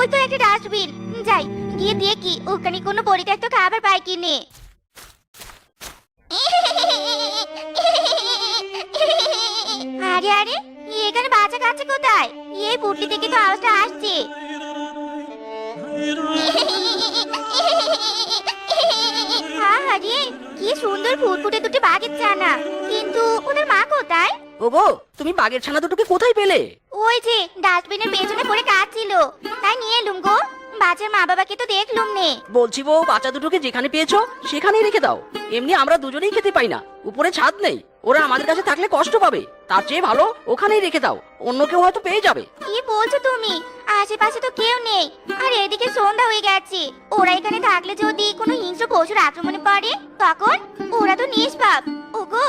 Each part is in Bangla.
ওই তো একটা ডাস্টবিন। যাই, গিয়ে কি ওখানে কোনো পরিত্যক্ত খাবার পাই কিনে আরে আরে, এখানে বাচ্চা কাচ্চা কোথায়? এই পুটলি থেকে তো আওয়াজটা আসছে। আরে কি সুন্দর ফুটফুটে দুটি বাঘের ছানা কিন্তু ওদের মা কোথায়? ওগো তুমি বাঘের ছানা দুটোকে কোথায় পেলে? ওই যে ডাস্টবিনের পেছনে পড়ে কাঁদছিল। তাই নিয়ে এলুম গো। বাচ্চার মা বাবাকে তো দেখলুম নে। বলছি বউ বাচ্চা দুটোকে যেখানে পেয়েছ সেখানেই রেখে দাও। এমনি আমরা দুজনেই খেতে পাই না। উপরে ছাদ নেই। ওরা আমাদের কাছে থাকলে কষ্ট পাবে। তার চেয়ে ভালো ওখানেই রেখে দাও। অন্য কেউ হয়তো পেয়ে যাবে। কি বলছো তুমি? আশেপাশে তো কেউ নেই। আর এদিকে সন্ধ্যা হয়ে গেছে। ওরা এখানে থাকলে যদি কোনো হিংস্র পশুর আক্রমণে পড়ে তখন ওরা তো নিষ্পাপ। ওগো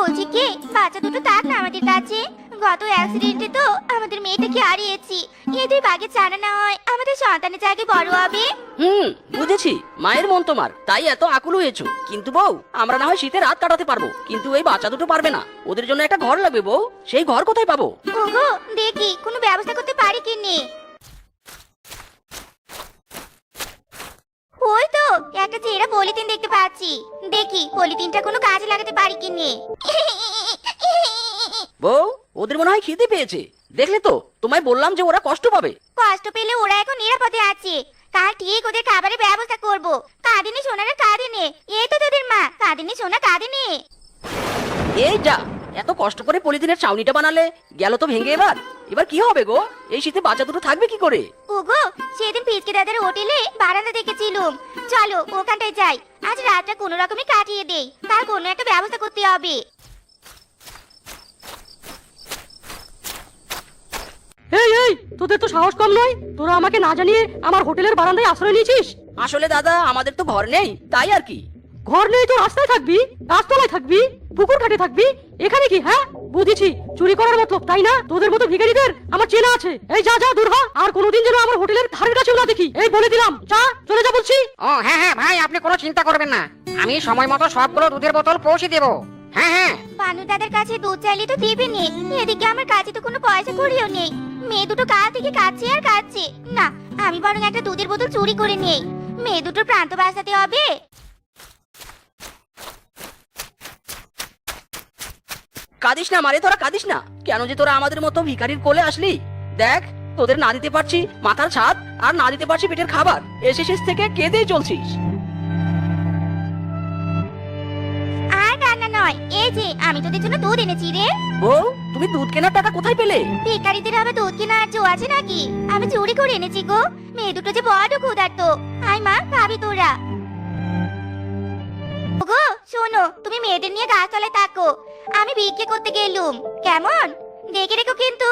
বলছি কি? বাচ্চা দুটো থাক না আমাদের কাছে। গত অ্যাক্সিডেন্টে তো আমাদের মেয়েটাকে হারিয়েছি। এদের বাগে চানা না হয় আমাদের সন্তানের জায়গায় বড় হবে। হুম বুঝেছি। মায়ের মন তোমার তাই এত আকুল হয়েছো। কিন্তু বউ আমরা না হয় শীতে রাত কাটাতে পারব। কিন্তু এই বাচ্চা দুটো পারবে না। ওদের জন্য একটা ঘর লাগবে বউ। সেই ঘর কোথায় পাবো? ওগো দেখি কোনো ব্যবস্থা করতে পারি কি নে ওই তো একটা ছেঁড়া পলিথিন দেখতে পাচ্ছি। দেখি পলিথিনটা কোনো কাজে লাগাতে পারি কি নে? বউ ওদের মনে হয় খিদে পেয়েছে। দেখলে তো তোমায় বললাম যে ওরা কষ্ট পাবে। কষ্ট পেলে ওরা এখন নিরাপদে আছে। কাল ঠিক ওদের খাবারের ব্যবস্থা করব। কাঁদিনি সোনারা কাঁদিনে। এই তো তোদের মা। কাঁদিনি সোনা কাঁদিনি। এই যা এত কষ্ট করে পলিথিনের ছাউনিটা বানালে গেল তো ভেঙে এবার। এবার কি হবে গো? এই শীতে বাচ্চা দুটো থাকবে কি করে? ওগো সেদিন পিচকে দাদার হোটেলে বারান্দা দেখেছিলুম। চলো ওখানটায় যাই। আজ রাতটা কোনো রকমে কাটিয়ে দেই। তার কোনো একটা ব্যবস্থা করতে হবে। এই এই তোদের তো সাহস কম নয়? তোরা আমাকে না জানিয়ে আমার হোটেলের বারান্দায় আশ্রয় নিয়েছিস? আসলে দাদা আমাদের তো ঘর নেই তাই আর কি? ঘর নেই তো রাস্তায় থাকবি? গাছতলায় থাকবি? পুকুর ঘাটে থাকবি? এখানে কি হ্যাঁ? বুঝেছি চুরি করার মতলব তাই না? তোদের মতো ভিখারিদের আমার চেনা আছে। এই যা যা দূর হ আর কোনোদিন যেন আমার হোটেলের ধারের কাছেও না দেখি। এই বলে দিলাম যা চলে যা বলছি। ও হ্যাঁ হ্যাঁ ভাই আপনি কোনো চিন্তা করবেন না। আমি সময় মতো সবগুলো দুধের বোতল পৌঁছে দেব। হ্যাঁ হ্যাঁ। পানু দাদার কাছে দুধ চাইলে তো দিবে নে। এদিকে আমার কাছে তো কোনো পয়সা করিও নেই। মেয়ে দুটো কাল থেকে কাচ্ছে আর কাচ্ছে না আমি বরং একটা দুধের বোতল চুরি করে নেই। মেয়ে দুটোর প্রান্ত বাঁচাতে হবে। কাঁদিস না মারে তোরা কাঁদিস না। কেন যে তোরা আমাদের মতো ভিখারির কোলে আসলি? দেখ তোদের না দিতে পারছি মাথার ছাদ আর না দিতে পারছি পেটের খাবার। এসে শেষ থেকে কেঁদেই চলছিস। আর কান্না নয়। এই যে আমি তোদের জন্য দুধ এনেছি রে। বউ তুমি দুধ কেনার টাকা কোথায় পেলে? ভিখারিদের হবে দুধ কেনা আর জো আছে নাকি? আমি চুরি করে এনেছি গো। মেয়ে দুটো যে বড় ক্ষুধার্ত। আই মা খাবি তোরা। শোনো তুমি মেয়েদের নিয়ে গাছতলায় থাকো। আমি বিক্রি করতে গেলুম। কেমন? দেখে রেখো কিন্তু।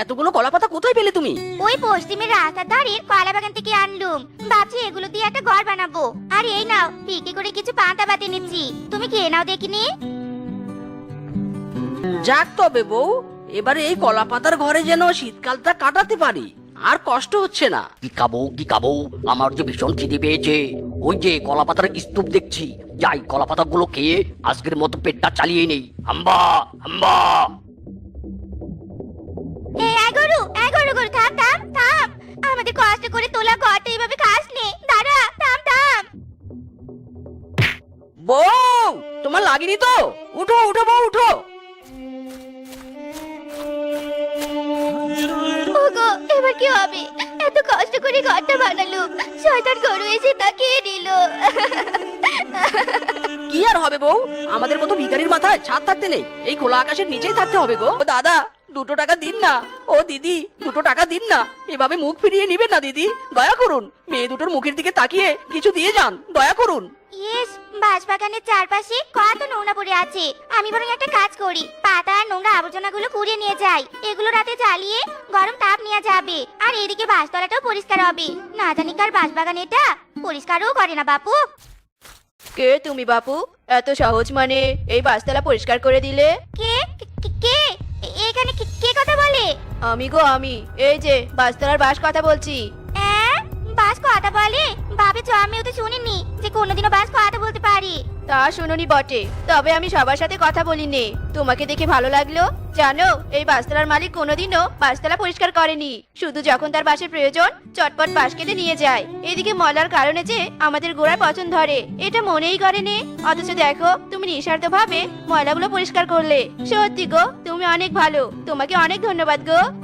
এতগুলো কলা পাতা কোথায় পেলে তুমি? ওই পশ্চিমের রাস্তার ধারের কলা বাগান থেকে আনলুম। ভাবছি এগুলো দিয়ে একটা ঘর বানাবো। আর এই নাও বিক্রি করে কিছু পাতা বাতি নিচ্ছি। তুমি খেয়ে নাও দেখিনি যাক তবে বউ এবারে এই কলা পাতার ঘরে যেন শীতকালটা কাটাতে পারি। আর কষ্ট হচ্ছে না। কি খাব কি খাব? আমার যে ভীষণ খিদে পেয়েছে। ওই যে কলা পাতার স্তূপ দেখছি। যাই কলা পাতাগুলো খেয়ে আজকের মতো পেটটা চালিয়ে নেই। আম্বা আম্বা এই এগোরু এগোরু গরু থাম থাম থাম। আমাদের কষ্ট করে তোলা ঘরটা এইভাবে খাস নে। দাঁড়া থাম থাম। বউ তোমার লাগেনি তো? উঠো উঠো বউ উঠো। ওগো এবার কি হবে? এত কষ্ট করে ঘরটা বানালো। শয়তান গরু এসে তা খেয়ে নিল কি আর হবে বউ? আমাদের মতো ভিখারির মাথায় ছাদ থাকতে নেই। এই খোলা আকাশের নিচেই থাকতে হবে গো। ও দাদা দুটো টাকা দিন না। ও দিদি দুটো টাকা দিন না। এভাবে মুখ ফিরিয়ে নিবেন না দিদি। দয়া করুন। মেয়ে দুটোর মুখের দিকে তাকিয়ে কিছু দিয়ে যান। দয়া করুন। ইয়েস বাঁশবাগানের চারপাশে পড়ে আছে আমি বরং একটা কাজ করি। পাতা আর নোংরা আবর্জনাগুলো কুড়িয়ে নিয়ে যাই। এগুলো রাতে জ্বালিয়ে গরম তাপ নিয়ে যাবে। আর এদিকে বাঁশতলাটাও পরিষ্কার হবে। না জানি কার বাঁশবাগান এটা। পরিষ্কারও করে না বাপু। কে তুমি বাপু? এত সহজ মানে এই বাসতলা পরিষ্কার করে দিলে? কে? কে- কে- কে এ- এখানে কে- কে কথা বলে? আমি গো আমি। এই যে বাসতলার বাস কথা বলছি। তো আমিও তো শুনিনি যে কোনোদিনও বাস কথা বলতে পারি। তা শুনুনি বটে, তবে আমি সবার সাথে কথা বলিনি। তোমাকে দেখে ভালো লাগল? জানো, এই বাসতলার মালিক কোনোদিনও বাসতলা পরিষ্কার করেনি। শুধু যখন তার বাসের প্রয়োজন, চটপট বাস কেটে নিয়ে যায়। এদিকে ময়লার কারণে যে আমাদের গোড়ায় পছন্দ ধরে, এটা মনেই করেনি। অথচ দেখো, তুমি নিঃস্বার্থ ভাবে ময়লাগুলো পরিষ্কার করলে। সত্যি গো, তুমি অনেক ভালো। তোমাকে অনেক ধন্যবাদ গো।